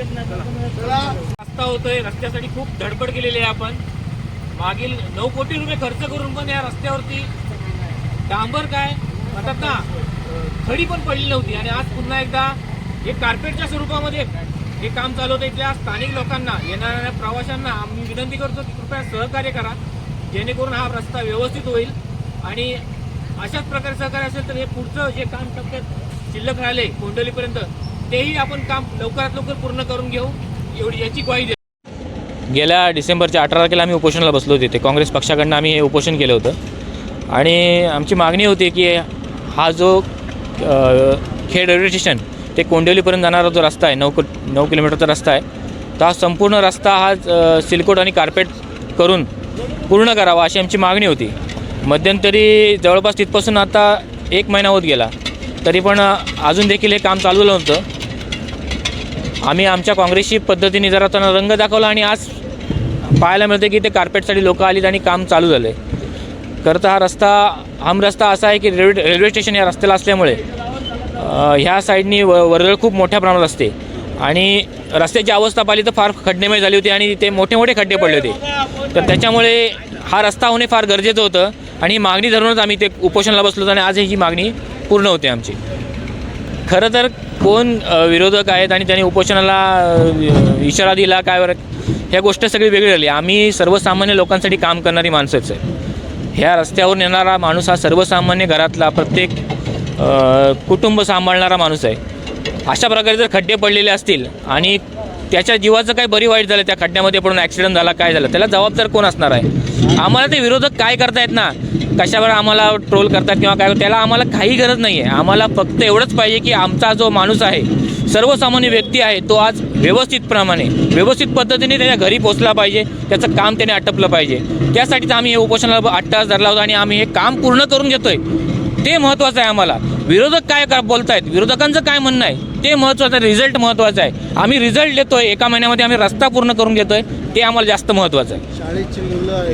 रस्ता होतोय रस्त्यासाठी खूप धडपड केलेली आहे आपण. मागील नऊ कोटी रुपये खर्च करून पण या रस्त्यावरती डांबर काय? म्हणतात ना खडी पण पडली नव्हती. आणि आज पुन्हा एकदा हे कार्पेटच्या स्वरूपामध्ये हे काम चालू होतं. इथल्या स्थानिक लोकांना येणाऱ्या प्रवाशांना आम्ही विनंती करतो की कृपया सहकार्य करा जेणेकरून हा रस्ता व्यवस्थित होईल. आणि अशाच प्रकारे सहकार्य असेल तर हे पुढचं जे काम टप्प्यात शिल्लक राहिले कोंडलीपर्यंत तेही आपण काम लवकरात लवकर पूर्ण करून घेऊ. एवढी याची ग्वाही देतो. गेल्या डिसेंबरच्या अठरा तारखेला आम्ही उपोषणाला बसलो होते ते काँग्रेस पक्षाकडनं आम्ही हे उपोषण केलं होतं. आणि आमची मागणी होती की हा जो खेड रेल्वे स्टेशन ते कोंडिवलीपर्यंत जाणारा जो रस्ता आहे नऊ को नऊ किलोमीटरचा रस्ता आहे तर हा संपूर्ण रस्ता हा सिलकोट आणि कार्पेट करून पूर्ण करावा अशी आमची मागणी होती. मध्यंतरी जवळपास तिथपासून आता एक महिना होत गेला. तरी पण अजून देखील हे काम चालवलं होतं. आम्ही आमच्या काँग्रेसची पद्धतीने जरा त्यांना रंग दाखवला आणि आज पाहायला मिळते की ते कार्पेटसाठी लोकं आलीत आणि काम चालू झालं आहे खरं तर हा रस्ता हम रस्ता असा आहे की रेल्वे रेल्वे स्टेशन या रस्त्याला असल्यामुळे ह्या साईडनी व वर्दळ खूप मोठ्या प्रमाणात असते. आणि रस्त्याची अवस्था पाहिली तर फार खड्डेमय झाली होती आणि ते मोठे मोठे खड्डे पडले होते. तर त्याच्यामुळे हा रस्ता होणे फार गरजेचं होतं आणि ही मागणी धरूनच आम्ही ते उपोषणाला बसलो होतो आणि आज ही मागणी पूर्ण होते आमची. खरं तर कोण विरोधक आहेत आणि त्यांनी उपोषणाला इशारा दिला काय बरं ह्या गोष्ट सगळी वेगळी झाली. आम्ही सर्वसामान्य लोकांसाठी काम करणारी माणसंच आहे. ह्या रस्त्यावर नेणारा माणूस हा सर्वसामान्य घरातला प्रत्येक कुटुंब सांभाळणारा माणूस आहे. अशा प्रकारे जर खड्डे पडलेले असतील आणि त्याच्या जीवाचं काही बरी वाईट झालं त्या खड्ड्यामध्ये पडून ॲक्सिडेंट झाला काय झालं? त्याला जबाबदार कोण असणार आहे? आम्हाला ते विरोधक काय करतायत ना कशावर आम्हाला ट्रोल करतात किंवा काय त्याला आम्हाला काही गरज नाही आहे आम्हाला फक्त एवढंच पाहिजे की आमचा जो माणूस आहे सर्वसामान्य व्यक्ती आहे तो आज व्यवस्थितप्रमाणे व्यवस्थित पद्धतीने त्याच्या घरी पोचला पाहिजे त्याचं काम त्याने आटपलं पाहिजे. त्यासाठीच आम्ही हे उपोषणाला आठ तास धरला होता आणि आम्ही हे काम पूर्ण करून घेतोय. ते महत्त्वाचं आहे आम्हाला. विरोधक काय का बोलतायत? विरोधकांचं काय म्हणणं आहे? ते महत्त्वाचं आहे रिझल्ट महत्त्वाचा आहे. आम्ही रिझल्ट देतोय एका महिन्यामध्ये आम्ही रस्ता पूर्ण करून घेतोय ते आम्हाला जास्त महत्त्वाचं आहे. शाळेची मुलं